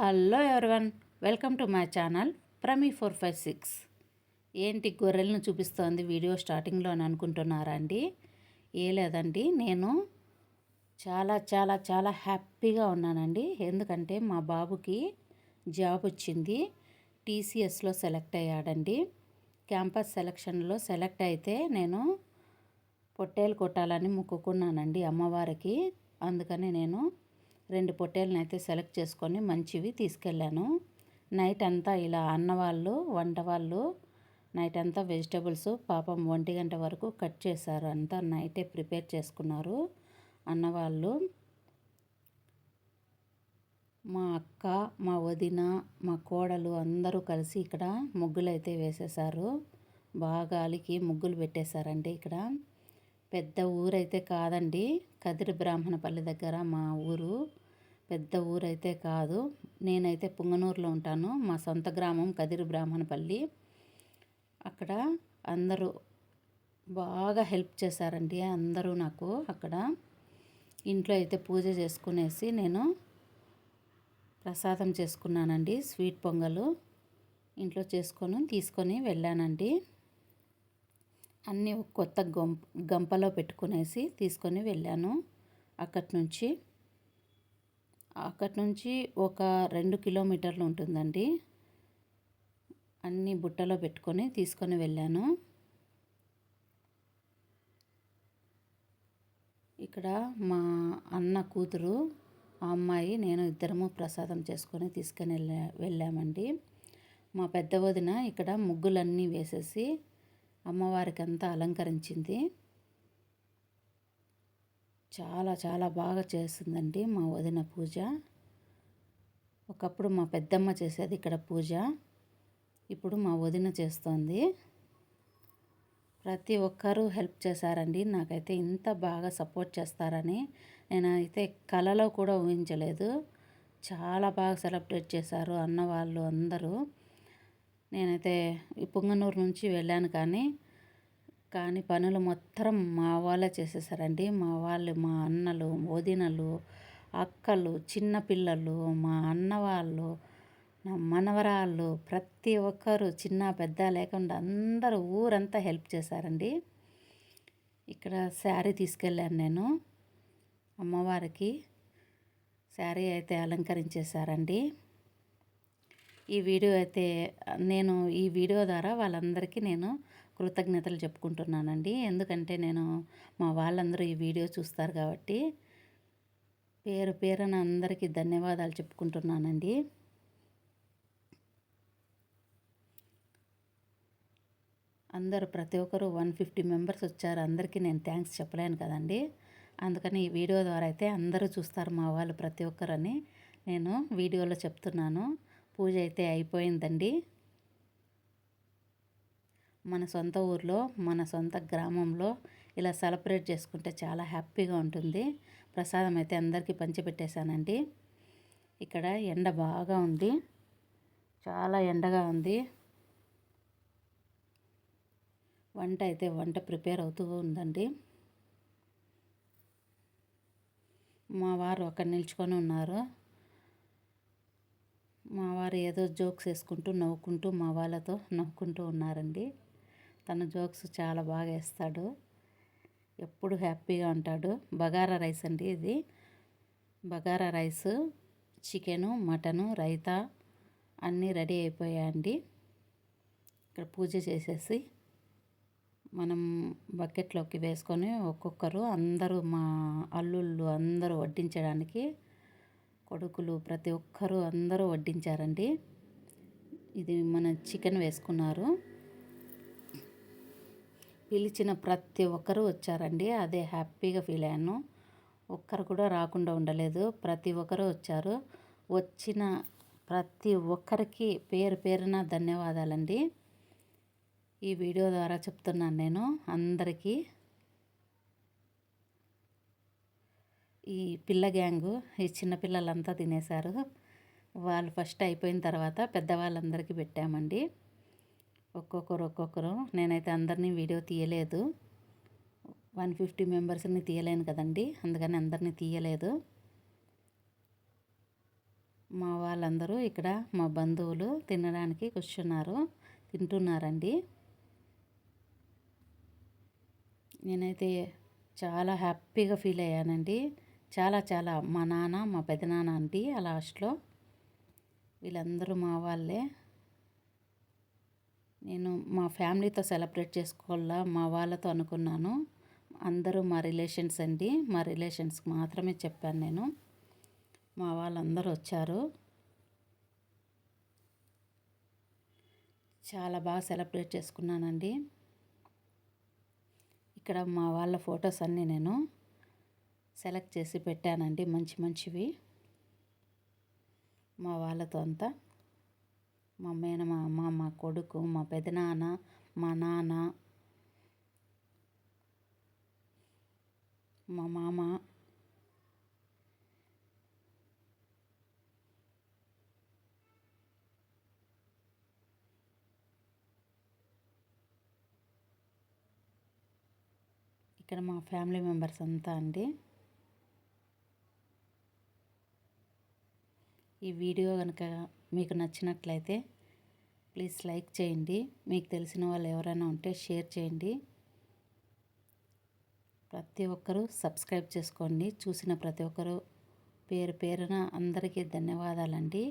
Hello everyone welcome to my channel Prami four five six. ఏంటి గొర్రెలను చూపిస్తోంది video స్టార్టింగ్లో అని అనుకుంటున్నారా అండి? ఏ లేదండి నేను చాలా చాలా చాలా హ్యాపీగా ఉన్నానండి. ఎందుకంటే మా బాబుకి జాబ్ వచ్చింది టీసీఎస్లో సెలెక్ట్ అయ్యాడండి. క్యాంపస్ సెలక్షన్లో సెలెక్ట్ అయితే నేను పొట్టేలు కొట్టాలని మొక్కుకున్నానండి అమ్మవారికి. అందుకని నేను రెండు పొట్టేలను అయితే సెలెక్ట్ చేసుకొని మంచివి తీసుకెళ్ళాను. నైట్ అంతా ఇలా అన్నవాళ్ళు వంట వాళ్ళు నైట్ అంతా వెజిటబుల్స్ పాపం ఒంటి గంట వరకు కట్ చేశారు. అంతా నైటే ప్రిపేర్ చేసుకున్నారు అన్నవాళ్ళు. మా అక్క మా వదిన మా కోడలు అందరూ కలిసి ఇక్కడ ముగ్గులు అయితే వేసేసారు బాగా అలికి ముగ్గులు పెట్టేశారండి ఇక్కడ. పెద్ద ఊరైతే కాదండి. కదిరి బ్రాహ్మణపల్లి దగ్గర మా ఊరు. పెద్ద ఊరైతే కాదు. నేనైతే పుంగనూరులో ఉంటాను. మా సొంత గ్రామం కదిరి బ్రాహ్మణపల్లి. అక్కడ అందరూ బాగా హెల్ప్ చేశారండి అందరూ నాకు అక్కడ. ఇంట్లో అయితే పూజ చేసుకునేసి నేను ప్రసాదం చేసుకున్నానండి. స్వీట్ పొంగలు ఇంట్లో చేసుకొని తీసుకొని వెళ్ళానండి. అన్నీ కొత్త గంప గంపలో పెట్టుకునేసి తీసుకొని వెళ్ళాను. అక్కడి నుంచి అక్కడి నుంచి ఒక రెండు కిలోమీటర్లు ఉంటుందండి. అన్ని బుట్టలో పెట్టుకొని తీసుకొని వెళ్ళాను. ఇక్కడ మా అన్న కూతురు ఆ అమ్మాయి నేను ఇద్దరము ప్రసాదం చేసుకొని తీసుకొని వెళ్ళా వెళ్ళామండి. మా పెద్ద వదిన ఇక్కడ ముగ్గులన్నీ వేసేసి అమ్మవారికి అంతా అలంకరించింది. చాలా చాలా బాగా చేస్తుందండి మా వదిన పూజ. ఒకప్పుడు మా పెద్దమ్మ చేసేది ఇక్కడ పూజ. ఇప్పుడు మా వదిన చేస్తోంది. ప్రతి ఒక్కరూ హెల్ప్ చేశారండి. నాకైతే ఇంత బాగా సపోర్ట్ చేస్తారని నేనైతే కలలో కూడా ఊహించలేదు. చాలా బాగా సెలబ్రేట్ చేశారు అన్న వాళ్ళు అందరూ. నేనైతే పుంగనూరు నుంచి వెళ్ళాను కానీ కానీ పనులు మొత్తం మా వాళ్ళే చేసేసారండి. మా వాళ్ళు మా అన్నలు వదినలు అక్కలు చిన్నపిల్లలు మా అన్న వాళ్ళు నా మనవరాళ్ళు ప్రతి ఒక్కరు చిన్న పెద్ద లేకుండా అందరూ ఊరంతా హెల్ప్ చేశారండి. ఇక్కడ శారీ తీసుకెళ్ళాను నేను అమ్మవారికి. శారీ అయితే అలంకరించేశారండి. ఈ వీడియో అయితే నేను ఈ వీడియో ద్వారా వాళ్ళందరికీ నేను కృతజ్ఞతలు చెప్పుకుంటున్నానండి. ఎందుకంటే నేను మా వాళ్ళందరూ ఈ వీడియో చూస్తారు కాబట్టి పేరు పేరున అందరికీ ధన్యవాదాలు చెప్పుకుంటున్నానండి. అందరూ ప్రతి ఒక్కరు వన్ ఫిఫ్టీ మెంబర్స్ వచ్చారు. అందరికీ నేను థ్యాంక్స్ చెప్పలేను కదండి. అందుకని ఈ వీడియో ద్వారా అయితే అందరూ చూస్తారు మా వాళ్ళు ప్రతి ఒక్కరని. నేను వీడియోలో చెప్తున్నాను. పూజ అయితే అయిపోయిందండి. మన సొంత ఊర్లో మన సొంత గ్రామంలో ఇలా సెలబ్రేట్ చేసుకుంటే చాలా హ్యాపీగా ఉంటుంది. ప్రసాదం అయితే అందరికీ పంచిపెట్టేశానండి. ఇక్కడ ఎండ బాగా ఉంది. చాలా ఎండగా ఉంది. వంట అయితే వంట ప్రిపేర్ అవుతూ ఉందండి. మా వారు అక్కడ నిల్చుకొని ఉన్నారు. మా వారు ఏదో జోక్స్ వేసుకుంటూ నవ్వుకుంటూ మా వాళ్ళతో నవ్వుకుంటూ ఉన్నారండి. తన జోక్స్ చాలా బాగా వేస్తాడు. ఎప్పుడు హ్యాపీగా ఉంటాడు. బగారా రైస్ అండి ఇది. Bagara rice chicken mutton raita అన్నీ రెడీ అయిపోయాయండి. ఇక్కడ పూజ చేసేసి మనం బకెట్లోకి వేసుకొని ఒక్కొక్కరు అందరూ మా అల్లుళ్ళు అందరూ వడ్డించడానికి కొడుకులు ప్రతి ఒక్కరూ అందరూ వడ్డించారండి. ఇది మన చికెన్ వేసుకున్నారు. పిలిచిన ప్రతి ఒక్కరూ వచ్చారండి. అదే హ్యాపీగా ఫీల్ అయ్యాను. ఒక్కరు కూడా రాకుండా ఉండలేదు. ప్రతి ఒక్కరూ వచ్చారు. వచ్చిన ప్రతి ఒక్కరికి పేరు పేరున ధన్యవాదాలండి. ఈ వీడియో ద్వారా చెప్తున్నాను నేను అందరికీ. ఈ పిల్ల గ్యాంగు ఈ చిన్నపిల్లలంతా తినేశారు. వాళ్ళు ఫస్ట్ అయిపోయిన తర్వాత పెద్దవాళ్ళందరికీ పెట్టామండి. ఒక్కొక్కరు ఒక్కొక్కరు. నేనైతే అందరినీ వీడియో తీయలేదు. వన్ ఫిఫ్టీ మెంబర్స్ని తీయలేను కదండి. అందుకని అందరినీ తీయలేదు. మా వాళ్ళందరూ ఇక్కడ మా బంధువులు తినడానికి కూర్చున్నారు. తింటున్నారండి. నేనైతే చాలా హ్యాపీగా ఫీల్ అయ్యానండి. చాలా చాలా మా నాన్న మా పెదనాన్న ఆంటీ ఆ లాస్ట్లో వీళ్ళందరూ మా వాళ్ళే. నేను మా ఫ్యామిలీతో సెలబ్రేట్ చేసుకోవాలా మా వాళ్ళతో అనుకున్నాను. అందరూ మా రిలేషన్స్ అండి. మా రిలేషన్స్కి మాత్రమే చెప్పాను నేను. మా వాళ్ళందరూ వచ్చారు. చాలా బాగా సెలబ్రేట్ చేసుకున్నానండి. ఇక్కడ మా వాళ్ళ ఫొటోస్ అన్నీ నేను. సెలెక్ట్ చేసి పెట్టానండి. మంచి మంచివి. మా వాళ్ళతో అంతా. మా మేనమామ మా కొడుకు మా పెదనాన్న మా నాన్న మా మామ. ఇక్కడ మా ఫ్యామిలీ మెంబర్స్ అంతా అండి. ఈ వీడియో కనుక మీకు నచ్చినట్లయితే ప్లీజ్ లైక్ చేయండి. మీకు తెలిసిన వాళ్ళు ఎవరైనా ఉంటే షేర్ చేయండి. ప్రతి ఒక్కరూ సబ్స్క్రైబ్ చేసుకోండి. చూసిన ప్రతి ఒక్కరూ పేరు పేరున అందరికీ ధన్యవాదాలండి.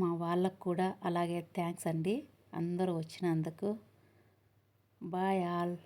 మా వాళ్ళకు కూడా అలాగే థ్యాంక్స్ అండి. అందరూ వచ్చినందుకు బాయ్ ఆల్.